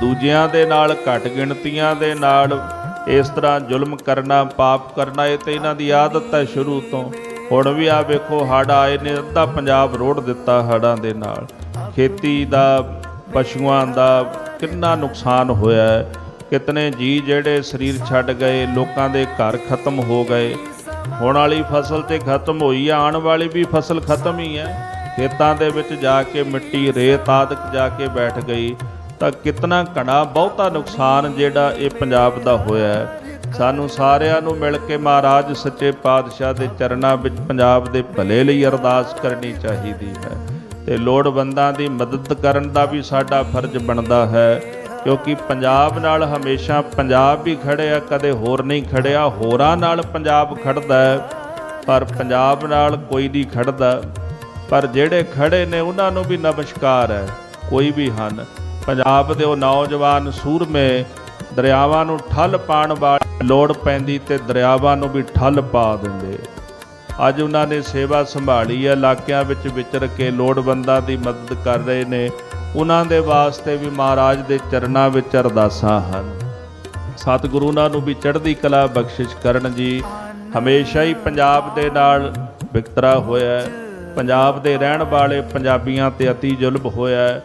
ਦੂਜਿਆਂ ਦੇ ਨਾਲ ਘੱਟ ਗਿਣਤੀਆਂ ਦੇ ਨਾਲ ਇਸ ਤਰ੍ਹਾਂ ਜ਼ੁਲਮ ਕਰਨਾ, ਪਾਪ ਕਰਨਾ, ਇਹ ਤੇ ਇਹਨਾਂ ਦੀ ਆਦਤ ਹੈ ਸ਼ੁਰੂ ਤੋਂ। ਹੁਣ ਵੀ ਆ ਵੇਖੋ, ਹੜ੍ਹ ਆਏ ਨੇ, ਅੱਧਾ ਪੰਜਾਬ ਰੋੜ ਦਿੱਤਾ ਹੜ੍ਹਾਂ ਦੇ ਨਾਲ। ਖੇਤੀ ਦਾ, ਪਸ਼ੂਆਂ ਦਾ ਕਿੰਨਾ ਨੁਕਸਾਨ ਹੋਇਆ ਹੈ। ਕਿਤਨੇ ਜੀ ਜਿਹੜੇ ਸਰੀਰ ਛੱਡ ਗਏ, ਲੋਕਾਂ ਦੇ ਘਰ ਖਤਮ ਹੋ ਗਏ। ਹੁਣ ਵਾਲੀ ਫਸਲ ਤੇ ਖਤਮ ਹੋਈ ਆ, ਆਉਣ ਵਾਲੀ ਵੀ ਫਸਲ ਖਤਮ ਹੀ ਹੈ। ਖੇਤਾਂ ਦੇ ਵਿੱਚ ਜਾ ਕੇ ਮਿੱਟੀ, ਰੇਤ ਆਦਿਕ ਜਾ ਕੇ ਬੈਠ ਗਈ। ਤਾਂ ਕਿਤਨਾ ਘਣਾ ਬਹੁਤਾ ਨੁਕਸਾਨ ਜਿਹੜਾ ਇਹ ਪੰਜਾਬ ਦਾ ਹੋਇਆ ਸਾਨੂੰ ਸਾਰਿਆਂ ਨੂੰ ਮਿਲ ਕੇ ਮਹਾਰਾਜ ਸੱਚੇ ਪਾਤਸ਼ਾਹ ਦੇ ਚਰਨਾਂ ਵਿੱਚ ਪੰਜਾਬ ਦੇ ਭਲੇ ਲਈ ਅਰਦਾਸ ਕਰਨੀ ਚਾਹੀਦੀ ਹੈ ਤੇ ਲੋੜਵੰਦਾਂ ਦੀ ਮਦਦ ਕਰਨ ਦਾ ਵੀ ਸਾਡਾ ਫਰਜ਼ ਬਣਦਾ ਹੈ, ਕਿਉਂਕਿ ਪੰਜਾਬ ਨਾਲ ਹਮੇਸ਼ਾ ਪੰਜਾਬ ਵੀ ਖੜਿਆ ਕਦੇ ਹੋਰ ਨਹੀਂ ਖੜਿਆ, ਹੋਰਾਂ ਨਾਲ ਪੰਜਾਬ ਖੜਦਾ ਪਰ ਪੰਜਾਬ ਨਾਲ ਕੋਈ ਨਹੀਂ ਖੜਦਾ। ਪਰ ਜਿਹੜੇ ਖੜੇ ਨੇ, ਉਹਨਾਂ ਨੂੰ ਵੀ ਨਮਸਕਾਰ ਹੈ, ਕੋਈ ਵੀ ਹਨ। ਪੰਜਾਬ ਦੇ ਉਹ ਨੌਜਵਾਨ ਸੂਰਮੇ ਦਰਿਆਵਾਂ ਨੂੰ ਠੱਲ ਪਾਣ ਵਾਲੇ ਲੋੜ ਪੈਂਦੀ ਤੇ ਦਰਿਆਵਾਂ ਨੂੰ ਵੀ ਠੱਲ ਪਾ ਦਿੰਦੇ। ਅੱਜ ਉਹਨਾਂ ਨੇ ਸੇਵਾ ਸੰਭਾਲੀ ਹੈ ਇਲਾਕਿਆਂ ਵਿੱਚ ਵਿਚਰ ਕੇ ਲੋੜਵੰਦਾਂ ਦੀ ਮਦਦ ਕਰ ਰਹੇ ਨੇ। ਉਹਨਾਂ ਦੇ ਵਾਸਤੇ ਵੀ ਮਹਾਰਾਜ ਦੇ ਚਰਨਾਂ ਵਿੱਚ ਅਰਦਾਸਾਂ ਹਨ। ਸਤਿਗੁਰੂ ਉਹਨਾਂ ਨੂੰ ਵੀ ਚੜ੍ਹਦੀ ਕਲਾ ਬਖਸ਼ਿਸ਼ ਕਰਨ ਜੀ। ਹਮੇਸ਼ਾ ਹੀ ਪੰਜਾਬ ਦੇ ਨਾਲ ਵਿਕਤਰਾ ਹੋਇਆ ਪੰਜਾਬ ਦੇ ਰਹਿਣ ਵਾਲੇ ਪੰਜਾਬੀਆਂ ਤੇ ਅਤੀ ਜ਼ੁਲਮ ਹੋਇਆ